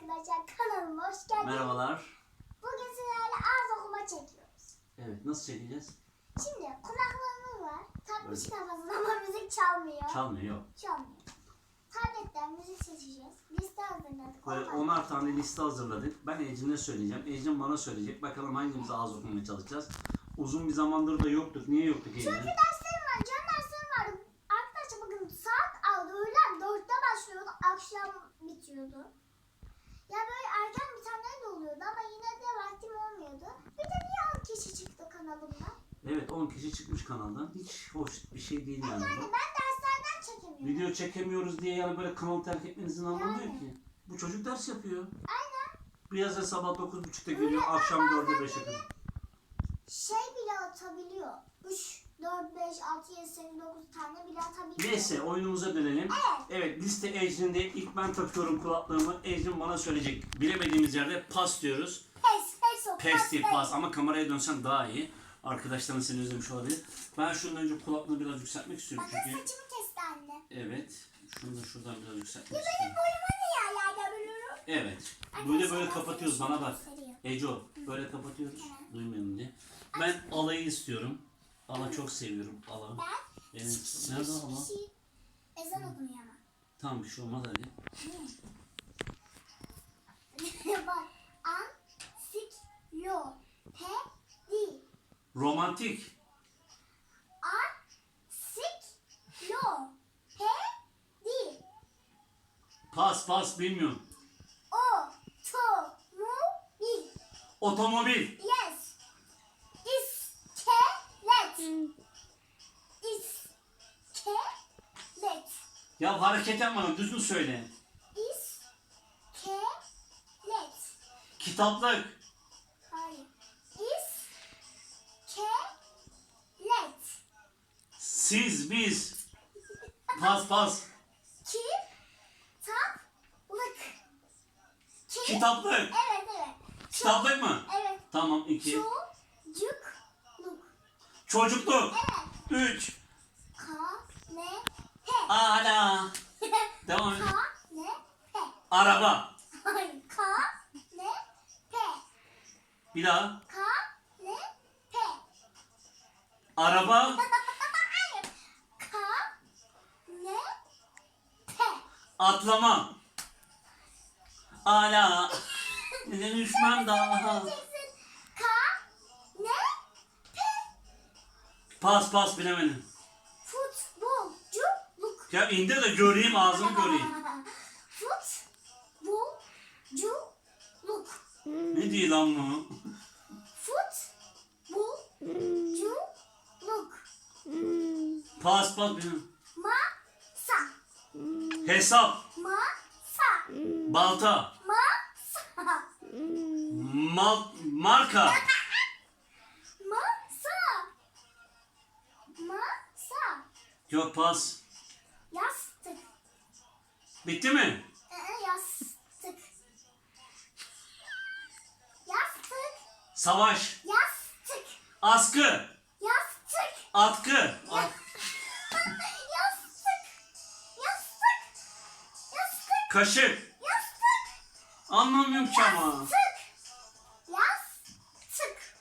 arkadaşlar kanalıma hoş geldiniz. Merhabalar. Bugün sizlerle ağız okuma çekiyoruz. Evet nasıl çekeceğiz? Şimdi kulaklarımız var. Takmış Evet. kafasına ama müzik çalmıyor. Çalmıyor çalmıyor. Tabletten müzik seçeceğiz. Liste hazırladık. Böyle Ondan- onar tane liste hazırladık. Ben Ecrin'e söyleyeceğim. Ecrin bana söyleyecek. Bakalım hangimiz ağız okumaya çalışacağız. Uzun bir zamandır da yoktuk. Niye yoktuk Ecrin? Çünkü derslerim var. Can derslerim vardı. Arkadaşlar bakın saat aldı. Öğlen dörtte başlıyordu. Akşam bitiyordu. Ya böyle erken bitenler de oluyordu ama yine de vaktim olmuyordu. Bir de niye 10 kişi çıktı kanalımda? Evet 10 kişi çıkmış kanaldan. Hiç hoş bir şey değil yani Yani bu. ben derslerden çekemiyorum. Video çekemiyoruz diye yani böyle kanalı terk etmenizin anlamı yok ki. Bu çocuk ders yapıyor. Aynen. Biraz da sabah 9.30'da geliyor. Öyle Akşam ben 4'e bazen 5'e kadar. Şey bile atabiliyor. 3, 4, 5, 6, 7, 8, 9 tane bile atabiliyor. Neyse oyunumuza dönelim. Evet. Evet liste Ecrin'de ilk ben takıyorum kulaklığımı. Ecrin bana söyleyecek. Bilemediğimiz yerde pas diyoruz. Pes, pes o. Pes değil pas ama kameraya dönsen daha iyi. Arkadaşların seni özlemiş olabilir. Ben şundan önce kulaklığını biraz yükseltmek istiyorum Bakın çünkü. saçımı kesti anne. Evet. Şunu da şuradan biraz yükseltmek Benim istiyorum. boyuma ne yerlerde biliyorum? Evet. Böyle böyle kapatıyoruz bana bak. Eco böyle kapatıyoruz. Evet. Duymayalım diye. Ben alayı istiyorum. Ala çok seviyorum. Ala. Ben Benim, nerede ala? Şey, ezan okunuyor ama. Tamam bir şey olmaz hadi. Bak. An, sik, pe, di. Romantik. An, sik, yo, pe, di. Pas pas bilmiyorum. O, to, mu, bil. Otomobil. Yes. İskelet. İskelet. Ya hareket yapmadan düzgün söyle. İskelet. Kitaplık. Siz biz. Pas pas. Kitaplık. Ki- Kitaplık. Evet evet. Kitaplık mı? Evet. Tamam iki. Çocukluk. Çocukluk. Evet. Üç. Kanepe. Ala. Devam et. Kanepe. Araba. Hayır. Kanepe. Bir daha. Kanepe. Araba. Hayır. Kanepe. Atlama. Ala. Neden düşmem daha? Diyeceksin. Kanepe. Pas pas bilemedim. Futbolculuk. Ya indir de göreyim ağzını göreyim. Futbolculuk. Ne diyor lan bu? Futbolculuk. Pas pas bilemedim. Hesap. Masa. Balta. Masa. Mal, marka. Masa. Masa. Yok pas. Yastık. Bitti mi? Ee, yastık. Yastık. Savaş. Yastık. Askı. Yastık. Atkı. Yastık. Kaşık. Yastık. Anlamıyorum ki ama. Yastık. Yastık.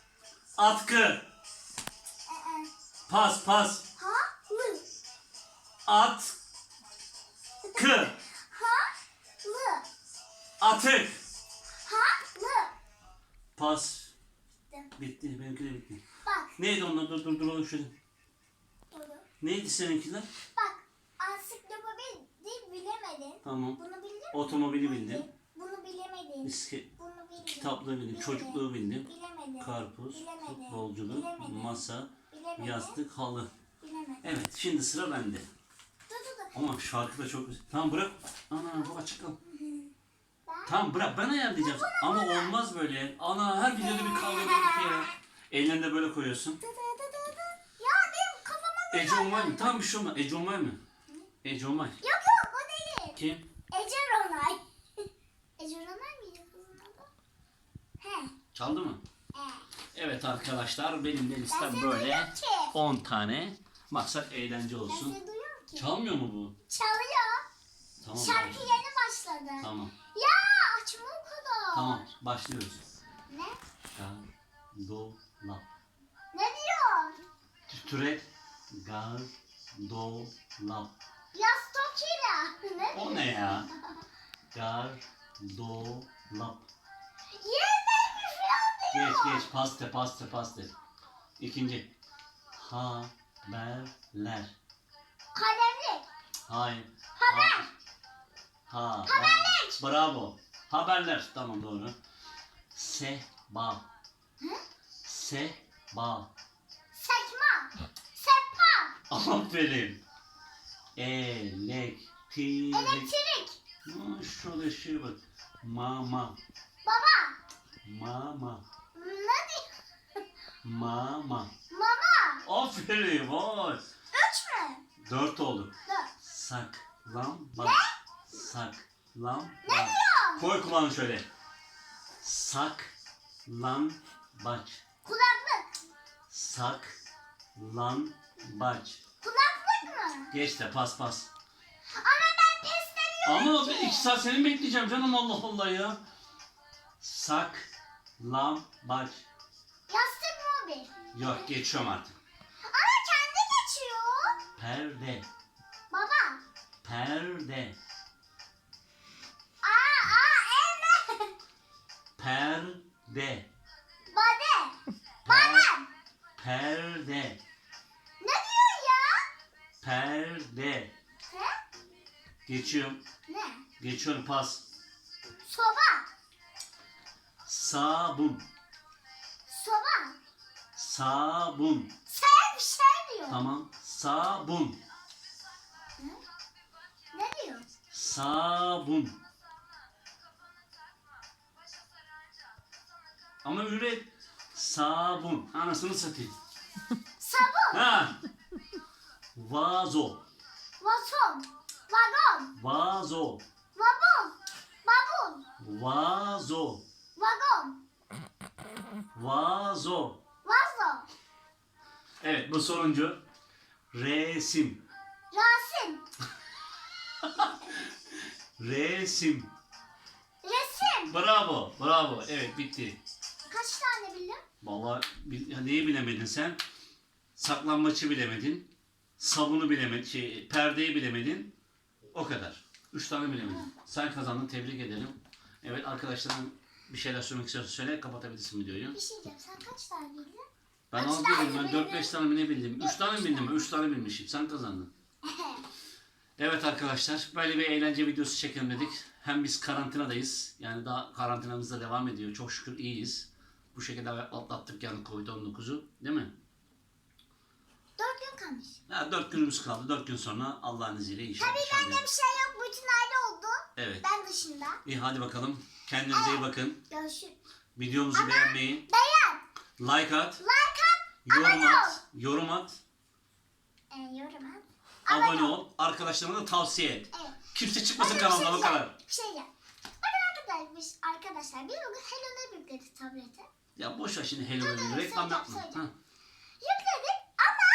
Atkı. Ee, Pas pas. halı. At. Kı. Halı. Atık. Halı. Pas. Bitti. Benimki de bitti. Bak. Neydi onlar? Dur dur dur. dur şöyle. Neydi seninkiler? Bak. Ansiklopedi bilemedin. Tamam. Bunu? Otomobili bildim. Bunu bilemedin. Bisiklet. Bunu bildin. Kitaplığı bildim. Bilemedin. Çocukluğu bildim. Bilemedin. Karpuz. Bilemedin. Futbolculuk. Bilemedin. Masa. Bilemedin. Yastık. Halı. Bilemedin. Evet. Şimdi sıra bende. Ama şarkı da çok güzel. Tamam bırak. Ana bu açık kal. Tamam bırak ben ayarlayacağım. Ama olmaz böyle. Ana her videoda bir kavga dedik ya. Ellerini de böyle koyuyorsun. Ya benim kafama Ece Onay mı? Tamam bir şey olmaz. Ece Onay mı? Ece Onay. Yok yok o değil. Kim? Ece Çaldı mı? Evet arkadaşlar benim de listem böyle. duyuyorum ki. 10 tane. Maksat eğlence olsun. Çalmıyor mu bu? Çalıyor. Tamam. Şarkı abi. yeni başladı. Tamam. Ya açmış. Tamam başlıyoruz. Ne? Gardolap. Ne diyor? Türet. Gardolap. Yastokira. Ne? O ne ya? Yeniden falan diyor. Geç geç paste paste paste. İkinci. Haberler. Kalemlik. Hayır. Haber. Ha. Haberlik. Bravo. Haberler. Tamam doğru. Seba. Hı? Seba. Sekma. Sepa. Aferin. Elektrik. Elektrik. Şurada şey bak. Mama. Baba. Mama. Ne? Mama. Mama. Aferin. Vay. Üç mü? Dört oldu. Dört. Saklambaç. Saklambaç. Ne diyor? Koy kulağını şöyle. Saklambaç. Kulaklık. Saklambaç. Kulaklık mı? Geç de pas pas. Ama ben pes demiyorum Ama ki. iki saat seni bekleyeceğim canım Allah Allah ya. Saklambaç. Mobil. Yok geçiyorum artık. Ama kendi geçiyor. Perde. Baba. Perde. Aa aa evet. Perde. Bade. Badem. Perde. Ne diyor ya? Perde. He? Geçiyorum. Ne? Geçiyorum pas. Soba. Sabun. Soba. Sabun. Sen bir şey diyor. Tamam. Sabun. Ne diyor? Sabun. Ama üret. Sabun. Anasını satayım. Sabun. Ha. Vazo. Vason. Vagon. Vazo. Vabun. Babun. Vazo. Vagon. Vazo. Evet bu sonuncu. Resim. Rasim. Resim. Resim. Bravo. Bravo. Evet bitti. Kaç tane bildim? Vallahi bil- ya neyi bilemedin sen? Saklanmaçı bilemedin. Sabunu bilemedin. Şey, perdeyi bilemedin. O kadar. Üç tane bilemedin. Sen kazandın. Tebrik ederim. Evet arkadaşlarım bir şeyler söylemek istiyorsa söyle. Kapatabilirsin videoyu. Bir şey diyeceğim. Sen kaç tane bildin? Ben az bildim. Ben bildin? 4-5 tane mi ne bildim? 3 tane mi bildim? tane. 3 tane bilmişim. Sen kazandın. Evet arkadaşlar böyle bir eğlence videosu çekelim dedik. Hem biz karantinadayız. Yani daha karantinamız da devam ediyor. Çok şükür iyiyiz. Bu şekilde atlattık yani Covid-19'u. Değil mi? Dört gün kalmış. Ya 4 günümüz kaldı. 4 gün sonra Allah'ın izniyle inşallah. Tabii bende bir şey yok. Bütün aile oldu. Evet. Ben dışında. İyi hadi bakalım. Kendinize iyi bakın. Görüşürüz. Videomuzu beğenmeyi, Beğen. like at, Like at. Yorum at, yorum at, E, yorum at. abone ol. Arkadaşlarına da tavsiye et. Evet. Kimse çıkmasın Bakın bir kanaldan o şey kadar. diyeceğim, Bir şey diyeceğim. Bakın arkadaşlar, arkadaşlar biz bugün Hello ne yükledik tablete. Ya boş ver şimdi Tamam, hello reklam söyleyeceğim, yapma. söyleyeceğim. Ha. Yükledik ama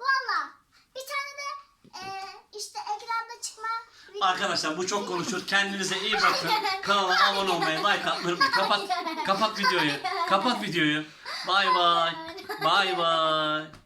valla bir tane de e, işte ekranda çıkma video- Arkadaşlar bu çok konuşur. Kendinize iyi bakın. Kanala abone olmayı, like atmayı unutmayın. Kapat, kapat videoyu. Kapat videoyu. Bay bay. Bay bay.